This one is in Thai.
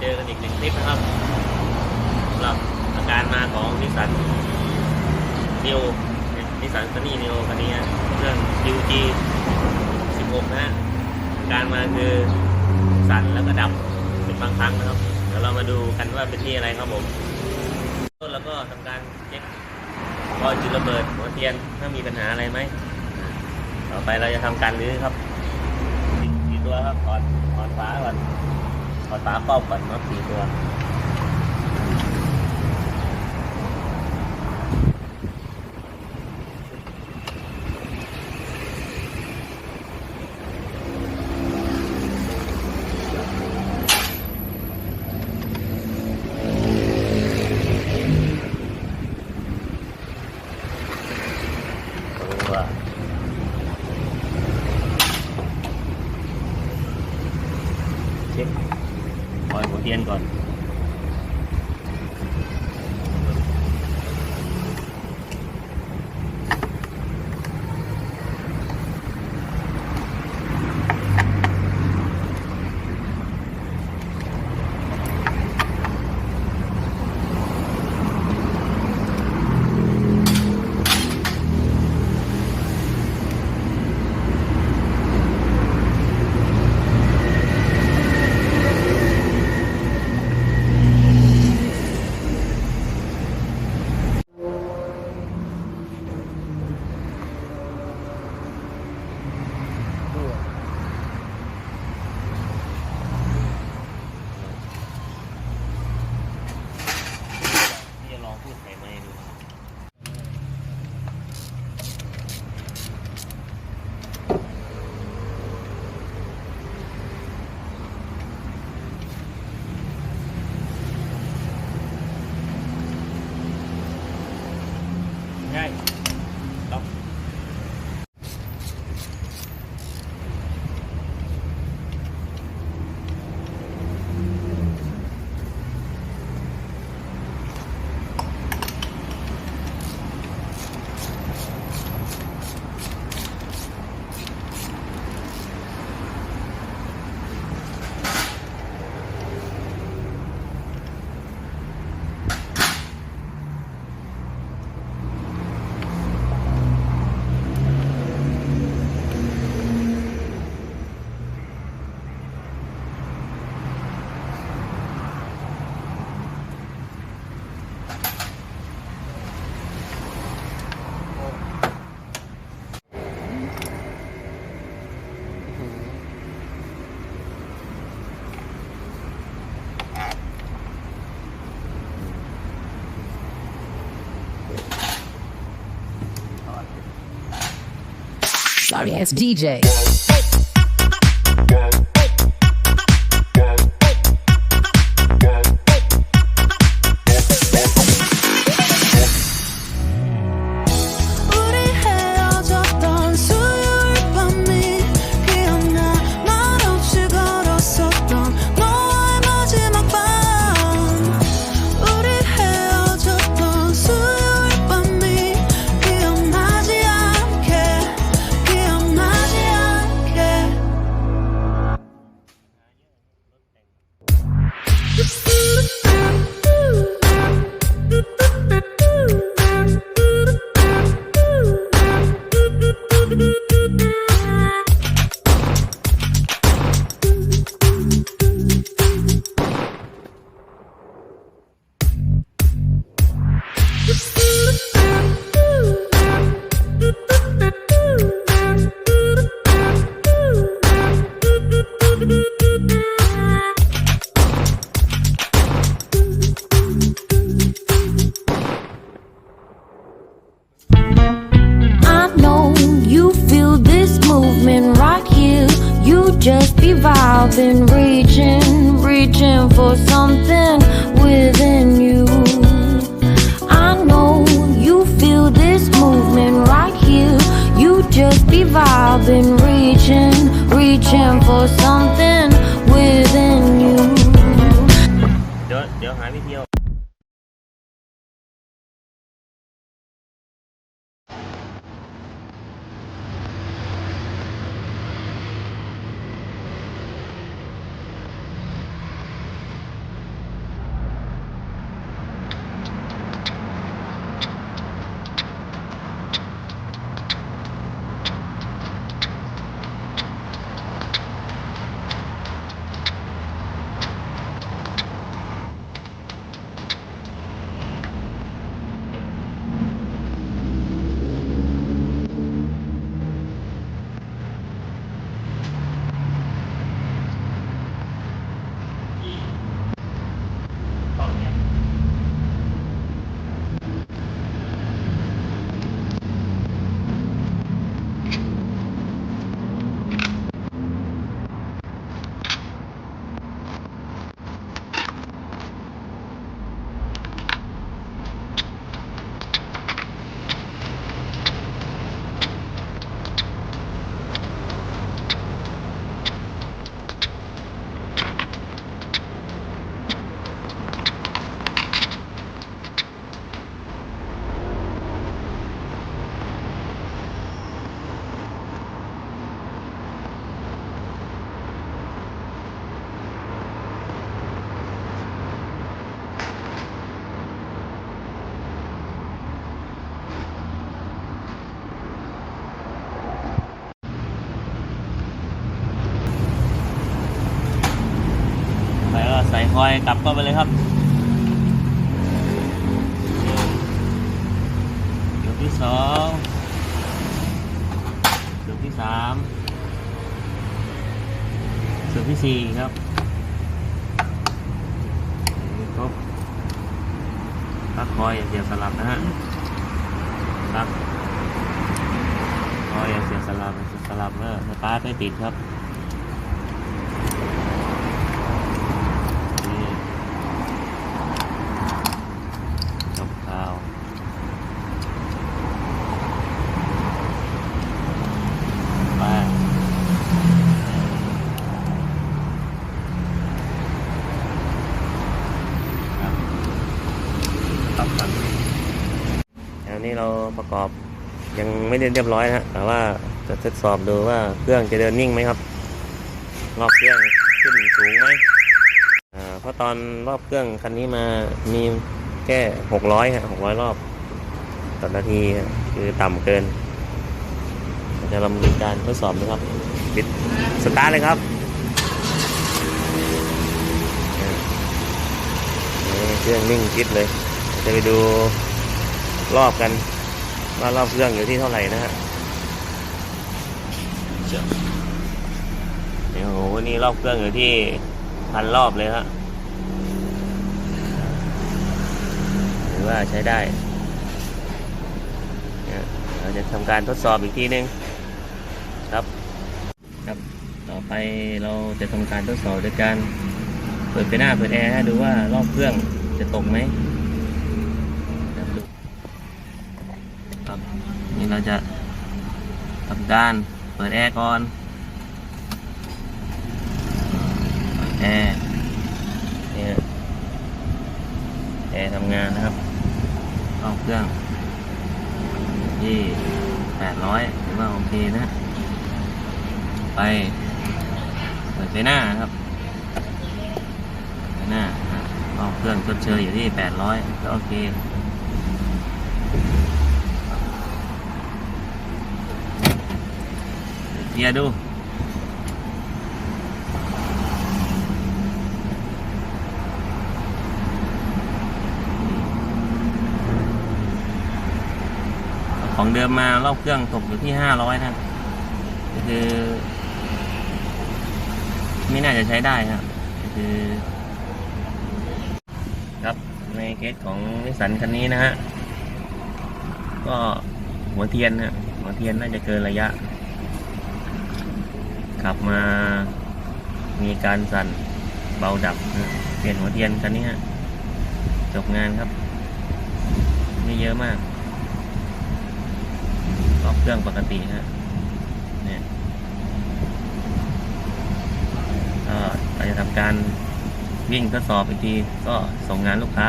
เจอกันอีกหนึ่งคลิปนะครับสำหรับอาการมาของนิสสันนิวนิสสันซันนี่นิวคันนี้เครื่อง UG 16 นะฮะการมาคือสั่นแล้วก็ดับเป็นบางครั้งนะครับ เดี๋ยวเรามาดูกันว่าเป็นที่อะไรครับผมแล้วก็ทำการเช็ครอจุดระเบิดหัวเทียนถ้ามีปัญหาอะไรไหมต่อไปเราจะทำการรื้อครับสี่ตัวครับถอดถอดฝาก่อน ถอดฝาครอบก่อนน็อตสี่ตัวตัวเช็คคอย หัวเทียนก่อน Sorry ass DJ. Vibing, reaching, reaching for something ใส่คอยกลับเข้าไปเลยครับเดี๋ยวที่สองเดี๋ยวที่สามเดี๋ยวที่สี่ครับครบปักคอยอย่าเสียสลับนะฮะปักคอยอย่าเสียสลับอย่าเสียบสลับเนอะสตาร์ทไม่ติดครับ นี่จบข่าวไปครับตับกันอันนี้เราประ กอบยังไม่ได้เรียบร้อยนะแต่ว่าจะทดสอบดูว่าเครื่องจะเดินนิ่งไหมครับ รอบเครื่องขึ้นสูงไหมเพราะตอนรอบเครื่องคันนี้มามีแค่หกร้อยฮะหกร้อยรอบต่อนาทีคือต่ำเกิน จะลองมีการทดสอบนะครับปิดสตาร์ทเลยครับเครื่องนิ่งคิดเลย จะไปดูรอบกัน ว่ารอบเครื่องอยู่ที่เท่าไหร่นะฮะเดี๋ยวโอ้โหนี่รอบเครื่องอยู่ที่พันรอบเลยฮะหรือว่าใช้ได้เนี่ยเราจะทำการทดสอบอีกทีนึงครับครับต่อไปเราจะทำการทดสอบด้วยการเปิดไปหน้าเปิดแอร์ห้ดูว่ารอบเครื่องจะตกไหมครับดูครับ นี่เราจะทำการเปิดแอร์ก่อนแอร์เนี่ยแอร์ทำงานนะครับเข้าเครื่องที่แปดร้อยถือว่าโอเคนะ ไป เปิดไฟหน้าครับไฟหน้าเข้าเครื่องชดเชยอยู่ที่แปดร้อยก็โอเค เกียร์ดู ของเดิมมารอบเครื่องตกอยู่ที่ห้าร้อยนะคือ ไม่น่าจะใช้ได้ครับคือ ครับในเคสของนิสสันคันนี้นะฮะ ก็หัวเทียนฮะหัวเทียนน่าจะเกินระยะ ขับมามีการสั่นเบาดับเปลี่ยนหัวเทียนคันนี้ฮะจบงานครับ ไม่เยอะมากออกเครื่องปกติฮะเนี่ยก็เราจะทำการวิ่งทดสอบอีกทีก็ส่งงานลูกค้า